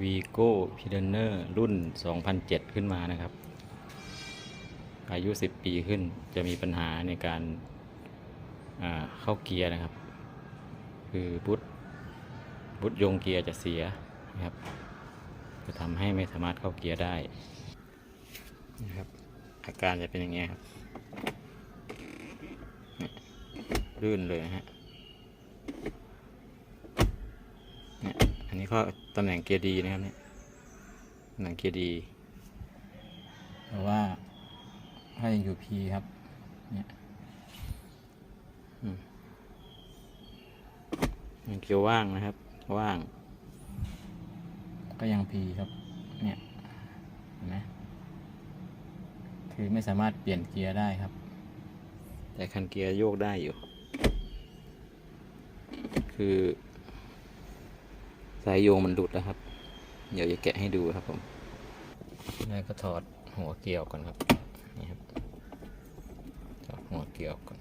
วีโก้พีเดเนอร์รุ่น 2007 ขึ้นมานะครับ อายุ 10 ปีขึ้นจะมีปัญหาในการาเข้าเกียร์นะครับ คือบุตบุตยงเกียร์จะเสียนะครับ จะทำให้ไม่สามารถเข้าเกียร์ได้นะครับอาการจะเป็นอย่างนี้ยครับลื่นเลยฮะเนี่ยอันนี้ก็ ตำแหน่งเกียร์ดีนะครับเนี่ยตำแหน่งเกียร์ดีแต่ว่าถ้ายังอยู่พีครับ เนี่ยอืมยังเกียร์ว่างนะครับ ว่าง ก็ยังพีครับ เนี่ยเห็นไหมคือไม่สามารถเปลี่ยนเกียร์ได้ครับ แต่คันเกียร์โยกได้อยู่ คือ สายโยงมันหลุดแล้วครับ เดี๋ยวจะแกะให้ดูครับผมแล้วก็ถอดหัวเกลียวก่อนครับนี่ครับถอดหัวเกลียวก่อน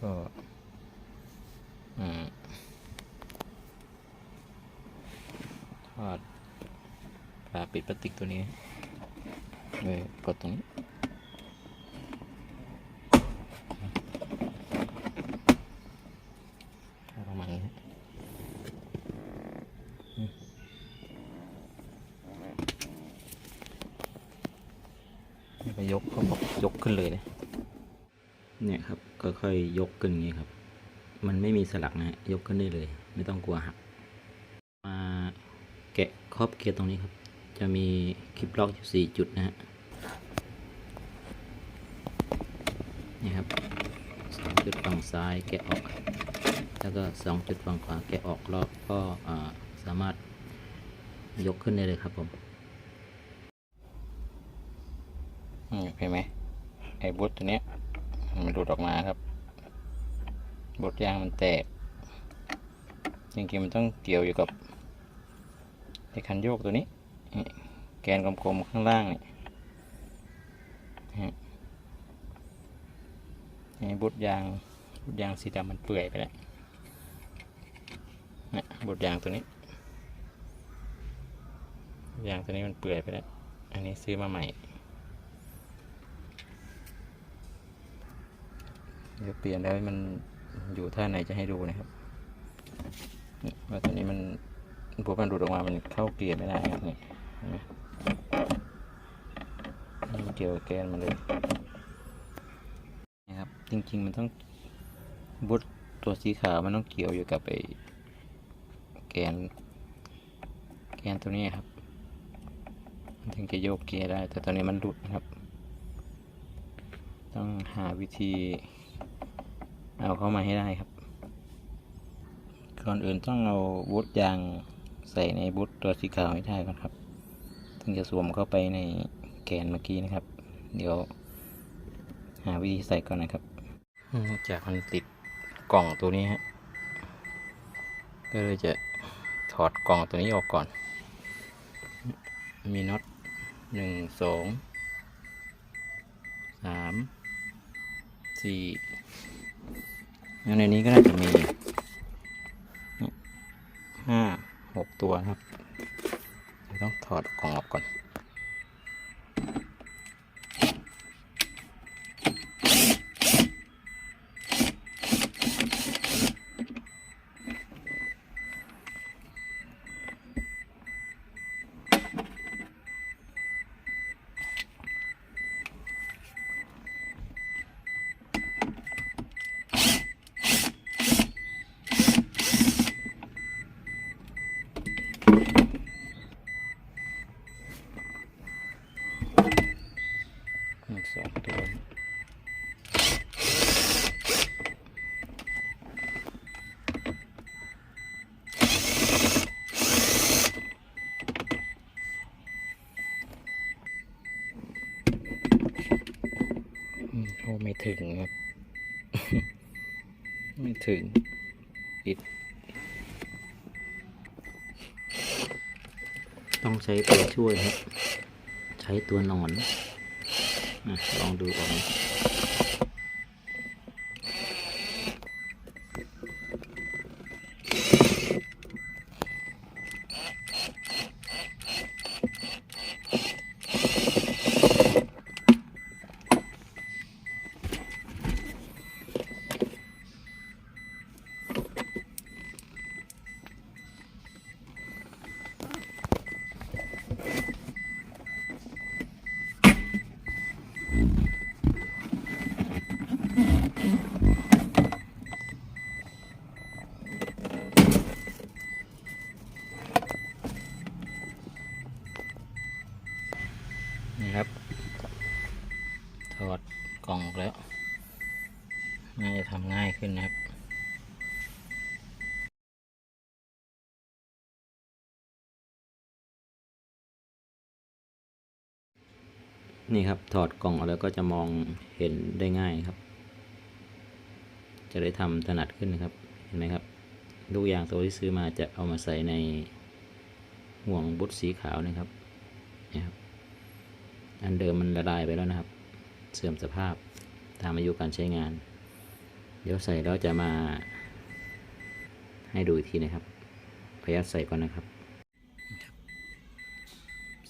ก็อืมทอดฝา ปิดพลาสติกตัวนี้เลยกดตรงนี้ประมาณนี้อืมนี่ก็ยกเขาบอกยกขึ้นเลยนะเนี่ยครับค่อยๆยกขึ้นอย่างนี้ครับ มันไม่มีสลักนะฮะยกขึ้นได้เลย ไม่ต้องกลัวหักมาแกะครอบเกียร์ตรงนี้ครับ จะมีคลิปล็อกอยู่สี่จุดนะฮะนี่ครับสองจุดฝั่งซ้ายแกะออก แล้วก็สองจุดฝั่งขวาแกะออกล้วก็อ่าสามารถยกขึ้นได้เลยครับผมเห็นไหมไอ้บูทตัวเนี้ยมันหลุดออกมาครับบทยางมันแตก จริงๆมันต้องเกี่ยวอยู่กับไอ้คันโยกตัวนี้ แกนกลมๆข้างล่างนี่ฮะนี่บทยางบทยางสีดำมันเปื่อยไปแล้วนะบทยางตัวนี้ ยางตัวนี้มันเปื่อยไปแล้ว อันนี้ซื้อมาใหม่เดี๋ยวเปลี่ยนแล้วมันอยู่ท่าไหนจะให้ดูนะครับว่าตัวนี้มันพวกมันหลุดออกมา มันเข้าเกียร์ไม่ได้ครับนี่ เกี่ยวแกนมาเลยนี่ครับ จริง ๆ มันต้องบุตตัวสีขาวมันต้องเกี่ยวอยู่กับไอ้แกน แกนตัวนี้ครับ มันถึงจะโยกเกียร์ได้ แต่ตอนนี้มันหลุดนะครับ ต้องหาวิธี เอาเข้ามาให้ได้ครับ ก่อนอื่นต้องเอาบูทยางใส่ในบูทตัวสีขาวให้ได้ก่อนครับึงจะสวมเข้าไปในแกนเมื่อกี้นะครับ เดี๋ยว หาวิธีใส่ก่อนนะครับจากมันติดกล่องตัวนี้ฮะก็เลยจะถอดกล่องตัวนี้ออกก่อน มีน็อตหนึ่งสองสามสี่แล้วในนี้ก็น่าจะมีห้าหกตัวครับ ต้องถอดกล่องออกก่อน หนึ่งสองตัวอืมโอ้ไม่ถึง ครับ ไม่ถึง ปิด ต้องใช้ตัวช่วยครับ ใช้ตัวหนอนอลองดูออก นี่ครับ ถอดกล่องออกแล้ว น่าจะทำง่ายขึ้นนะครับนี่ครับ ถอดกล่องออกแล้วก็จะมองเห็นได้ง่ายครับ จะได้ทำถนัดขึ้นนะครับ เห็นไหมครับ ลูกยางตัวที่ซื้อมาจะเอามาใส่ในห่วงบุตสีขาวนะครับนี่ครับ อันเดิมมันละลายไปแล้วนะครับ เสื่อมสภาพตามอายุการใช้งาน เดี๋ยวใส่แล้วจะมา ให้ดูอีกทีนะครับพยัดใส่ก่อนนะครับ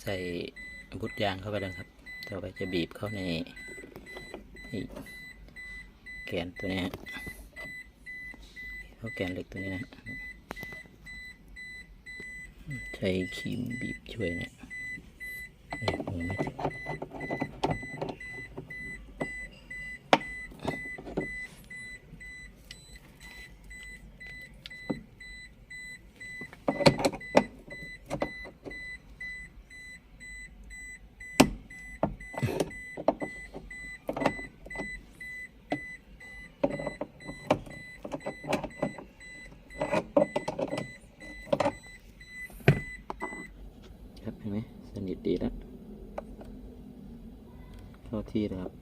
ใส่บุตยางเข้าไปแล้วครับ ต่อไปจะบีบเข้าในแกนตัวนี้ฮะเข้าแกนเหล็กตัวนี้นะ ใช้ครีมบีบช่วยเนะเอ้ย มือไม่ถึงครับเห็นไหมสนิทดีแล้ว เข้า ที่แล้วครับ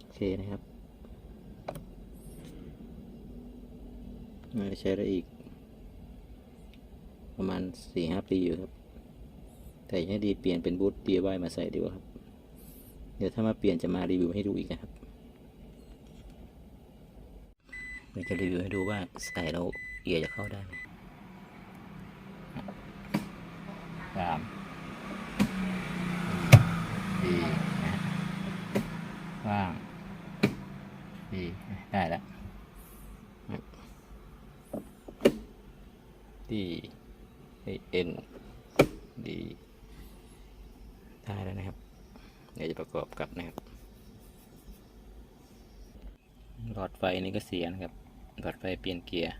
โอเคนะครับน่าจะใช้ได้อีก ประมาณสี่ห้าปีอยู่ครับ แต่อยากให้ดีเปลี่ยนเป็นบูท DIY มาใส่ดีกว่าครับ เดี๋ยวถ้ามาเปลี่ยนจะมารีวิวให้ดูอีกนะครับเดี๋ยวจะรีวิวให้ดูว่าใส่แล้ว เอียจะเข้าได้ไหมสามสี่ว่างสี่ได้แล้วดีเอ็นดีได้แล้วนะครับ เดี๋ยวจะประกอบกับนะครับ หลอดไฟนี่ก็เสียนะครับ หลอดไฟเปลี่ยนเกียร์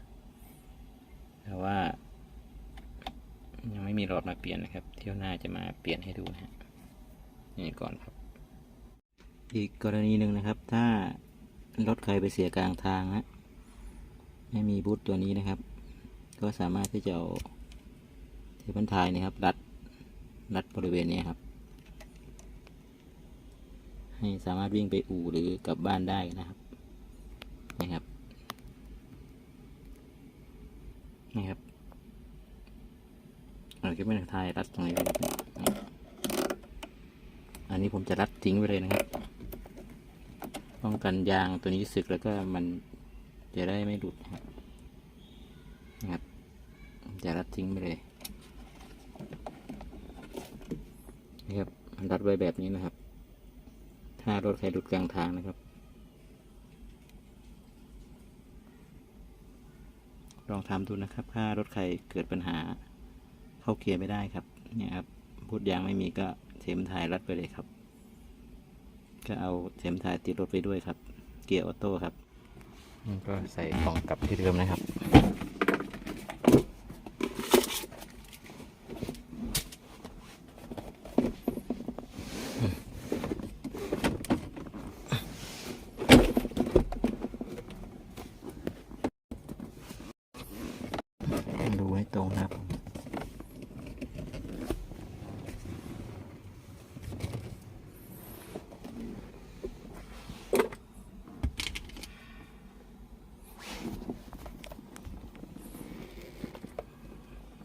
แต่ว่า ยังไม่มีหลอดมาเปลี่ยนนะครับ เที่ยวหน้าจะมาเปลี่ยนให้ดูนะฮะนี่ก่อนครับ อีกกรณีหนึ่งนะครับ ถ้ารถใครไปเสียกลางทางนะไม่มีบูทตัวนี้นะครับ ก็สามารถที่จะเอาเทปันทายนะครับ รัดรัดบริเวณนี้ครับ ให้สามารถวิ่งไปอู่หรือกลับบ้านได้นะครับนี่ครับ นี่ครับเราก็ไม่ต้องทายรัดตรงนี้เลยอันนี้ผมจะรัดทิ้งไว้เลยนะครับ ป้องกันยางตัวนี้สึกแล้วก็มันจะได้ไม่หลุดนะครับจะรัดทิ้งไปเลยนี่ครับรัดไว้แบบนี้นะครับ ถ้ารถใครหลุดกลางทางนะครับ ลองทำดูนะครับ ถ้ารถใครเกิดปัญหาเข้าเกียร์ไม่ได้ครับ เนี่ยครับพูดยางไม่มีก็เทมทายรัดไปเลยครับ ก็เอาเทมทายติดรถไปด้วยครับ เกียร์ออโต้ครับก็ใส่กล่องกลับที่เดิมนะครับ ดูให้ตรงนะครับผม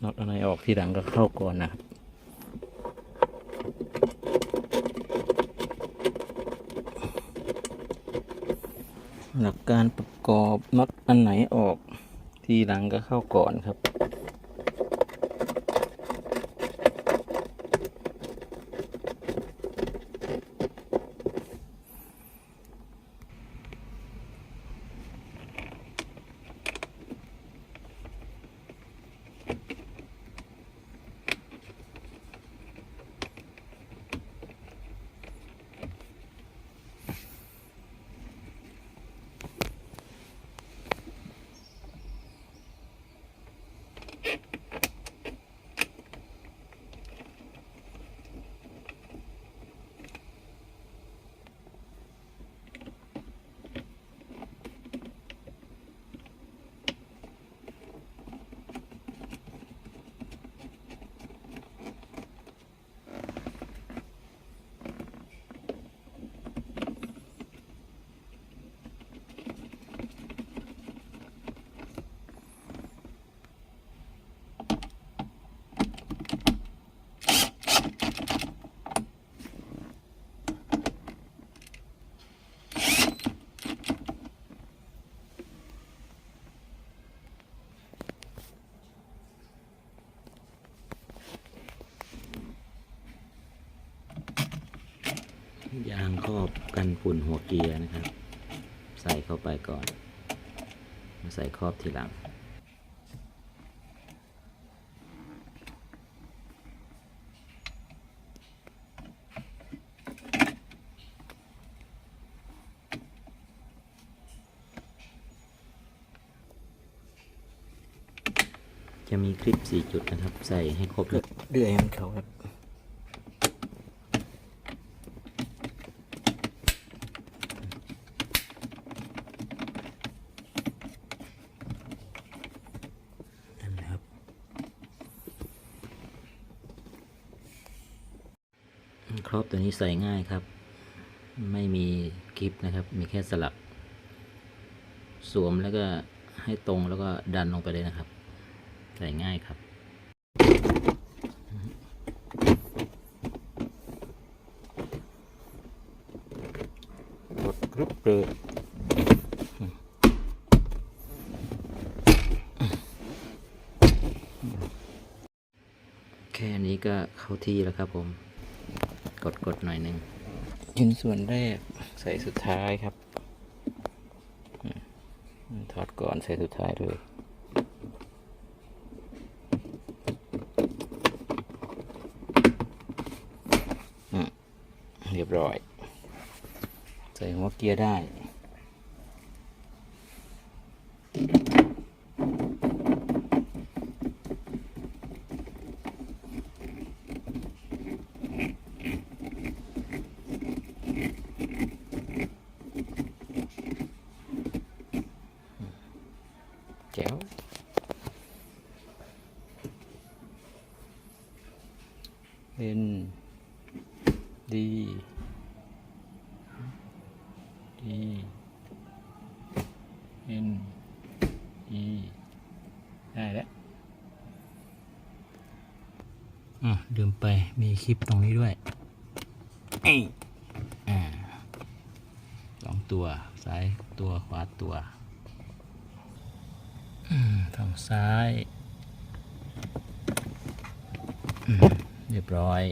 น็อตอะไรออก ทีหลังก็เข้าก่อนนะครับหลักการประกอบน็อตอันไหนออก ทีหลังก็เข้าก่อนครับ ยาง ครอบกันฝุ่นหัวเกียร์นะครับ ใส่เข้าไปก่อน มาใส่ครอบทีหลัง จะมีคลิป 4 จุดนะครับ ใส่ให้ครบเลยเดือยมันเขาครับ นั่นแหละครับ ครอบตัวนี้ใส่ง่ายครับ ไม่มีคลิปนะครับ มีแค่สลัก สวมแล้วก็ให้ตรงแล้วก็ดันลงไปเลยนะครับ ใส่ง่ายครับกดกรึบเลยแค่นี้ก็เข้าที่แล้วครับผม กดกดหน่อยหนึ่งชิ้นส่วนแรกใส่สุดท้ายครับถอดก่อนใส่สุดท้ายเลยเรียบร้อย ใส่หัวเกียร์ได้ แจ๋วเอ็นดี ดีเอ็นอีได้แล้วอะลืมไปมีคลิปตรงนี้ด้วยเอ้ยอ่าสองตัว ซ้ายตัวขวาตัวอืมฝั่งซ้ายอืมเรียบร้อย